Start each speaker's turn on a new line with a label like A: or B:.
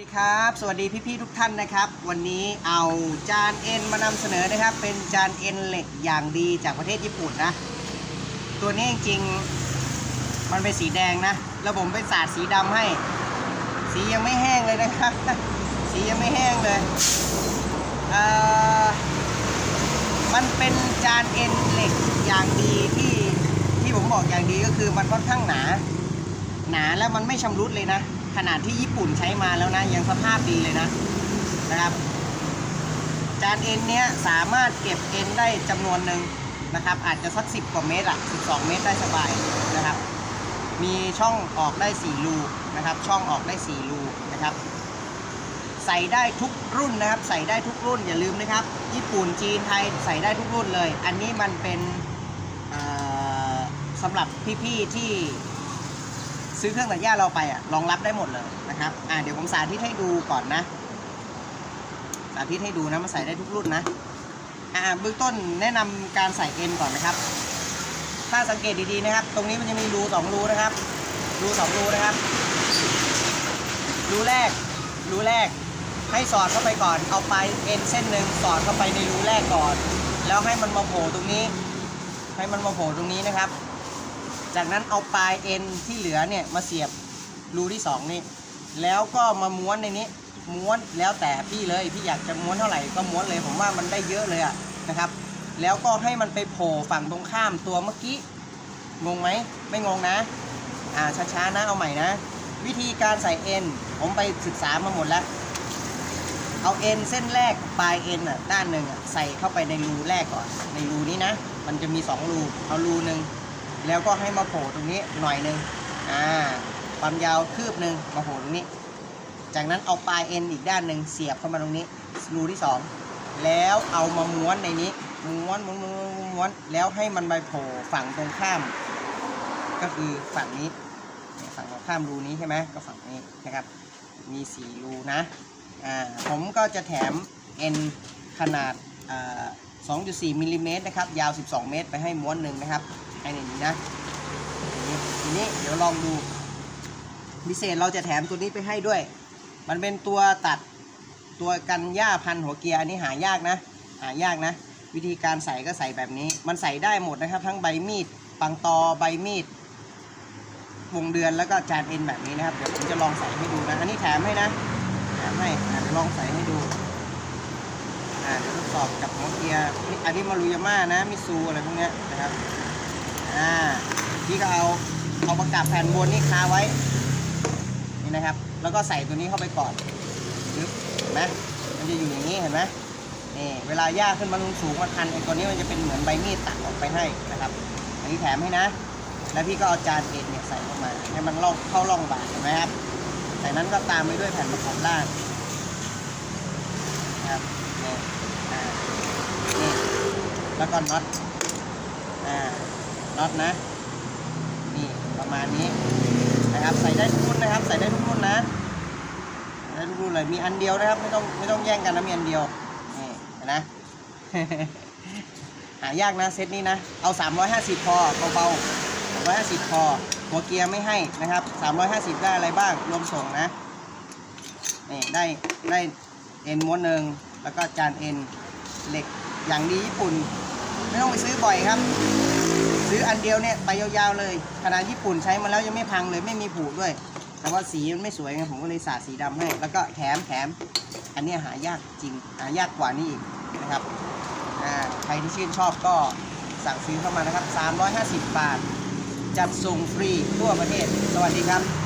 A: สวัสดีครับ สวัสดีพี่ๆทุกท่านนะครับ วันนี้เอาจานเอ็นมานำเสนอนะครับ เป็นจานเอ็นเหล็กอย่างดีจากประเทศญี่ปุ่นนะ ตัวนี้จริงๆมันเป็นสีแดงนะ แล้วผมไปสาดสีดำให้ สียังไม่แห้งเลยนะครับ สียังไม่แห้งเลยเอ่อมันเป็นจานเอ็นเหล็กอย่างดีที่ที่ผมบอกอย่างดีก็คือมันค่อนข้างหนา หนาแล้วมันไม่ชำรุดเลยนะ ขนาดที่ญี่ปุ่นใช้มาแล้วนะยังสภาพดีเลยนะนะครับ จานเอ็นเนี้ยสามารถเก็บเอ็นได้จำนวนหนึ่งนะครับ อาจจะสัก10กว่าเมตรอะ12เมตรได้สบายนะครับ มีช่องออกได้4รูนะครับ ช่องออกได้4รูนะครับ ใส่ได้ทุกรุ่นนะครับ ใส่ได้ทุกรุ่นอย่าลืมนะครับ ญี่ปุ่นจีนไทยใส่ได้ทุกรุ่นเลย อันนี้มันเป็นสำหรับพี่ๆที่ ซื้อเครื่องตัดหญ้าเราไปอะรองรับได้หมดเลยนะครับอ่าเดี๋ยวผมสาธิตให้ดูก่อนนะ สาธิตให้ดูนะมันใส่ได้ทุกรุ่นนะอ่าเบื้องต้นแนะนำการใส่เอ็นก่อนนะครับ ถ้าสังเกตดีๆนะครับ ตรงนี้มันจะมีรูสองรูนะครับ รูสองรูนะครับ รูแรก รูแรก ให้สอดเข้าไปก่อน เอาไปเอ็นเส้นหนึ่งสอดเข้าไปในรูแรกก่อน แล้วให้มันมาโผล่ตรงนี้ ให้มันมาโผล่ตรงนี้นะครับ จากนั้นเอาปลายเอ็นที่เหลือเนี่ยมาเสียบรูที่สองนี่ แล้วก็มาม้วนในนี้ ม้วนแล้วแต่พี่เลย พี่อยากจะม้วนเท่าไหร่ก็ม้วนเลย ผมว่ามันได้เยอะเลยอะนะครับ แล้วก็ให้มันไปโผล่ฝั่งตรงข้ามตัวเมื่อกี้ งงไหม ไม่งงนะ อ่า ช้าๆนะ เอาใหม่นะ วิธีการใส่เอ็น ผมไปศึกษามาหมดแล้ว เอาเอ็นเส้นแรกปลายเอ็นอะด้านหนึ่งอะใส่เข้าไปในรูแรกก่อน ในรูนี้นะ มันจะมีสองรู เอารูหนึ่ง แล้วก็ให้มาโผล่ตรงนี้หน่อยหนึ่งอ่าความยาวคืบหนึ่งมาโผล่ตรงนี้ จากนั้นเอาปลายเอ็นอีกด้านหนึ่งเสียบเข้ามาตรงนี้รูที่สองแล้วเอามาม้วนในนี้ม้วนม้วนม้วนม้วนม้วนแล้วให้มันไปโผล่ฝั่งตรงข้าม ก็คือฝั่งนี้ฝั่งตรงข้ามรูนี้ใช่ไหมก็ฝั่งนี้นะครับ มีสี่รูนะอ่าผมก็จะแถมเอ็นขนาดอ่า2.4มิลลิเมตรนะครับ ยาว 12 เมตร ไปให้ม้วนหนึ่งนะครับ ให้นนี้นะทีนี้ทีนี้เดี๋ยวลองดูพิเศษเราจะแถมตัวนี้ไปให้ด้วย มันเป็นตัวตัดตัวกันหญ้าพันหัวเกียร์อันนี้หายากนะ หายากนะ วิธีการใส่ก็ใส่แบบนี้ มันใส่ได้หมดนะครับ ทั้งใบมีดปังตอใบมีดวงเดือนแล้วก็จานเอ็นแบบนี้นะครับ เดี๋ยวผมจะลองใส่ให้ดูนะ อันนี้แถมให้นะ แถมให้เดี๋ยวลองใส่ให้ดูอ่าเดี๋ยวทดสอบกับหัวเกียร์อันนี้มารุยาม่านะ มิซูอะไรพวกเนี้ยนะครับ อ่าพี่ก็เอาเอาประกับแผ่นบนนี่คาไว้ นี่นะครับ แล้วก็ใส่ตัวนี้เข้าไปก่อนปึ๊บเห็นไหมมันจะอยู่อย่างนี้เห็นไหมนี่เวลาย่าขึ้นมาสูงมันทันไอ้ตัวนี้มันจะเป็นเหมือนใบมีดตัดออกไปให้นะครับ อันนี้แถมให้นะ แล้วพี่ก็เอาจานเอ็นเนี่ยใส่เข้ามาให้มันล่องเข้าร่องบาทเห็นไหมครับจากนั้นก็ตามไปด้วยแผ่นประกอบล่างครับนี่นี่แล้วก็น็อตอ่า น็อตนะนี่ประมาณนี้นะครับใส่ได้ทุกรุ่นนะครับ ใส่ได้ทุกรุ่นนะได้ทุกรุ่นเลยมีอันเดียวนะครับไม่ต้องไม่ต้องแย่งกันนะมีอันเดียวนี่นนะหายากนะเซตนี้นะเอา 350 พอเบาๆ350 พอหัวเกียร์ไม่ให้นะครับ 350 ได้อะไรบ้างรวมส่งนะนี่ได้ได้เอ็นม้วนหนึ่งแล้วก็จานเอ็นเหล็กอย่างดีญี่ปุ่น ไม่ต้องไปซื้อบ่อยครับ ซื้ออันเดียวเนี่ยไปยาวๆเลยขนาดญี่ปุ่นใช้มาแล้วยังไม่พังเลยไม่มีผุด้วย แต่ว่าสีมันไม่สวยไงผมก็เลยสาดสีดำให้ แล้วก็แถมแถมอันนี้หายากจริงหายากกว่านี้อีกนะครับใครที่ชื่นชอบก็สั่งซื้อเข้ามานะครับ 350 บาท จัดส่งฟรีทั่วประเทศ สวัสดีครับ